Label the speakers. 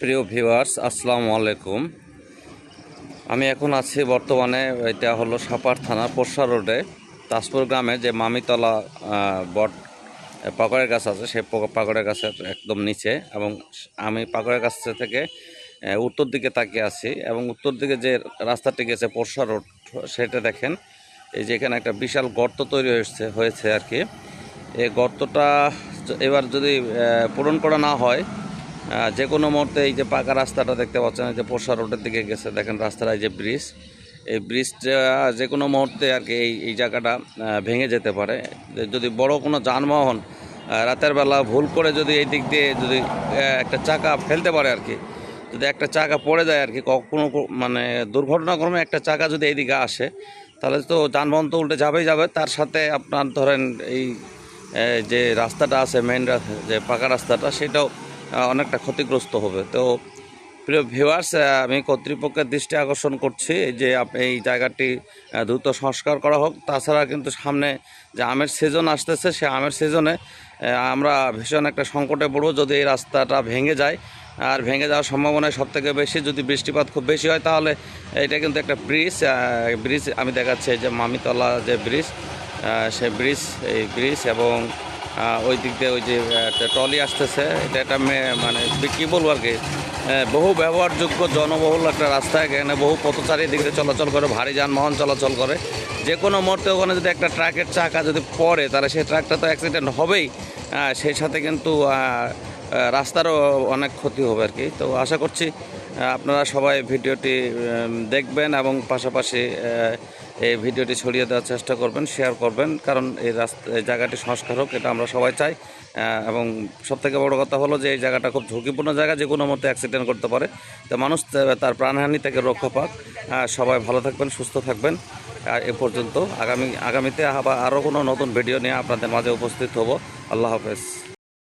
Speaker 1: প্রিয় ভিউয়ার্স, আসসালামু আলাইকুম। আমি এখন আছি বর্তমানে, এটা হলো সাপার থানা পোষা রোডে, তাজপুর গ্রামে যে মামিতলা বট পাকড়ের গাছ আছে সেই পক- পাকড়ের গাছের একদম নিচে এবং আমি পাকড়ের গাছ থেকে উত্তর দিকে তাকিয়ে আছি এবং উত্তর দিকে যে রাস্তাটি গেছে পোষা রোড, সেটা দেখেন, এই যে এখানে একটা বিশাল গর্ত তৈরি হয়েছে হয়েছে আর কি। এই গর্তটা এবার যদি পূরণ করা না হয় যে কোনো মুহূর্তে এই যে পাকা রাস্তাটা দেখতে পাচ্ছেন, এই যে পোষা রোডের দিকে গেছে, দেখেন রাস্তার এই যে ব্রিজ এই ব্রিজটা যে কোনো মুহূর্তে আর কি এই এই জায়গাটা ভেঙে যেতে পারে। যদি বড় কোনো যানবাহন রাতের বেলা ভুল করে যদি এই দিক দিয়ে যদি একটা চাকা ফেলতে পারে আর কি, যদি একটা চাকা পড়ে যায় আর কি, কখনো মানে দুর্ঘটনাক্রমে একটা চাকা যদি এইদিকে আসে, তাহলে তো যানবাহন তো উল্টে যাবেই যাবে। তার সাথে আপনার ধরেন এই যে রাস্তাটা আছে মেন যে পাকা রাস্তাটা, সেটাও অনেকটা ক্ষতিগ্রস্ত হবে। তো প্রিয় ভিউয়ার্স আমি কর্তৃপক্ষের দৃষ্টি আকর্ষণ করছি যে এই জায়গাটি দ্রুত সংস্কার করা হোক। তাছাড়া কিন্তু সামনে যে আমের সিজন আসতেছে, সে আমের সিজনে আমরা ভীষণ একটা সংকটে পড়ব যদি এই রাস্তাটা ভেঙে যায়। আর ভেঙে যাওয়ার সম্ভাবনা সব থেকে বেশি যদি বৃষ্টিপাত খুব বেশি হয়, তাহলে এটা কিন্তু একটা ব্রিজ ব্রিজ আমি দেখাচ্ছি যে মামিতলা যে ব্রিজ সেই ব্রিজ এই ব্রিজ এবং ওই দিক দিয়ে ওই যে একটা ট্রলি আসতেছে। এটা একটা মানে কী বলব আর কি? বহু ব্যবহারযোগ্য জনবহুল একটা রাস্তা এখানে। বহু পথচারী দিক দিয়ে চলাচল করে, ভারী যানবাহন চলাচল করে। যে কোনো মুহূর্তে ওখানে যদি একটা ট্রাকের চাকা যদি পড়ে, তাহলে সেই ট্রাকটা তো অ্যাক্সিডেন্ট হবেই। সেই সাথে কিন্তু রাস্তারও অনেক ক্ষতি হবে আর কি। তো আশা করছি আপনারা সবাই ভিডিওটি দেখবেন এবং পাশাপাশি এই ভিডিওটি ছড়িয়ে দেওয়ার চেষ্টা করবেন শেয়ার করবেন, কারণ এই রাস্তা জায়গাটি সংস্কার হোক, এটা আমরা সবাই চাই। এবং সবথেকে বড় কথা হলো যে এই জায়গাটা খুব ঝুঁকিপূর্ণ জায়গা, যে কোনো মতো অ্যাক্সিডেন্ট করতে পারে। তো মানুষ তার প্রাণহানি থেকে রক্ষা পাক। সবাই ভালো থাকবেন, সুস্থ থাকবেন। এ পর্যন্ত আগামী, আগামীতে আবার আরও কোনো নতুন ভিডিও নিয়ে আপনাদের মাঝে উপস্থিত হব। আল্লাহ হাফেজ।